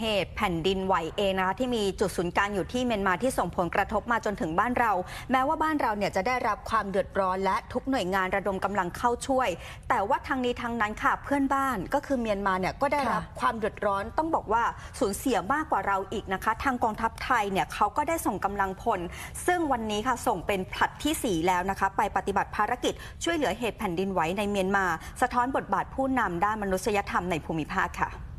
เหตุแผ่นดินไหวเองนะคะที่มีจุดศูนย์กลางอยู่ที่เมียนมาที่ส่งผลกระทบมาจนถึงบ้านเรา แม้ว่าบ้านเราเนี่ยจะได้รับความเดือดร้อนและทุกหน่วยงานระดมกำลังเข้าช่วย แต่ว่าทางนี้ทางนั้นค่ะเพื่อนบ้านก็คือเมียนมาเนี่ยก็ได้รับค่ะความเดือดร้อนต้องบอกว่าสูญเสียมากกว่าเราอีกนะคะ ทางกองทัพไทยเนี่ยเขาก็ได้ส่งกำลังพล ซึ่งวันนี้ค่ะส่งเป็นผลัดทีสี่ 4 แล้วนะคะ ไปปฏิบัติภารกิจช่วยเหลือเหตุแผ่นดินไหวในเมียนมา สะท้อนบทบาทผู้นำด้านมนุษยธรรมในภูมิภาคค่ะ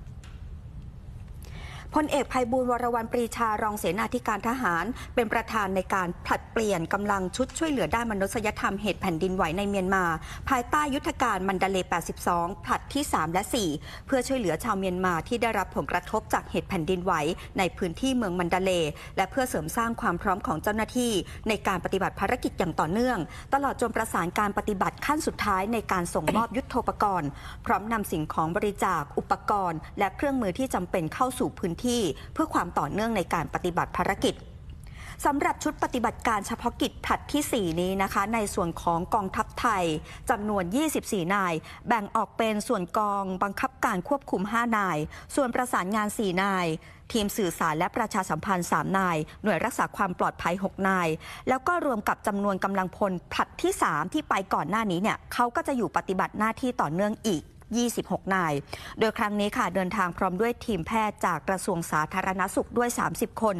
พลเอกภัยบูลวรวรรณปรีชารองเสนาธิการทหาร เป็นประธานในการผลัดเปลี่ยนกำลังชุดช่วยเหลือด้านมนุษยธรรมเหตุแผ่นดินไหวในเมียนมา ภายใต้ยุทธการมันดาเล 82 ผลัดที่ 3 และ 4 เพื่อช่วยเหลือชาวเมียนมาที่ได้รับผลกระทบจากเหตุแผ่นดินไหวในพื้นที่เมืองมันดาเล และเพื่อเสริมสร้างความพร้อมของเจ้าหน้าที่ในการปฏิบัติภารกิจอย่างต่อเนื่อง ตลอดจนประสานการปฏิบัติขั้นสุดท้ายในการส่งมอบยุทโธปกรณ์ พร้อมนำสิ่งของบริจาคอุปกรณ์ และเครื่องมือที่จำเป็นเข้าสู่พื้นที่ เพื่อความต่อเนื่องในการปฏิบัติภารกิจสำหรับชุดปฏิบัติการเฉพาะกิจผลัดที่ 4 นี้นะคะ ในส่วนของกองทัพไทยจำนวน 24 นาย แบ่งออกเป็นส่วนกองบังคับการควบคุม 5 นาย ส่วนประสานงาน 4 นาย ทีมสื่อสารและประชาสัมพันธ์ 3 นาย หน่วยรักษาความปลอดภัย 6 นาย แล้วก็รวมกับจำนวนกำลังพลผลัดที่ 3 ที่ไปก่อนหน้านี้เนี่ยเขาก็จะอยู่ปฏิบัติหน้าที่ต่อเนื่องอีก 26 นาย โดยครั้งนี้ค่ะเดินทางพร้อมด้วยทีมแพทย์จากกระทรวงสาธารณสุขด้วย 30 คน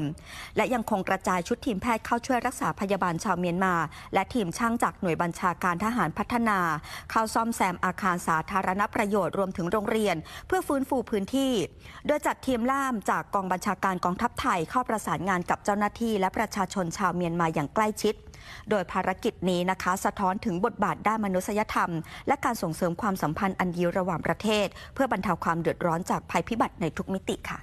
และยังคงกระจายชุดทีมแพทย์เข้าช่วยรักษาพยาบาลชาวเมียนมา และทีมช่างจากหน่วยบัญชาการทหารพัฒนา เข้าซ่อมแซมอาคารสาธารณประโยชน์รวมถึงโรงเรียน เพื่อฟื้นฟูพื้นที่ โดยจัดทีมล่ามจากกองบัญชาการกองทัพไทยเข้าประสานงานกับเจ้าหน้าที่และประชาชนชาวเมียนมาอย่างใกล้ชิดโดยภารกิจนี้นะคะ สะท้อนถึงบทบาทด้านมนุษยธรรม และการส่งเสริมความสัมพันธ์อันดีระหว่างประเทศ เพื่อบรรเทาความเดือดร้อนจากภัยพิบัติในทุกมิติค่ะ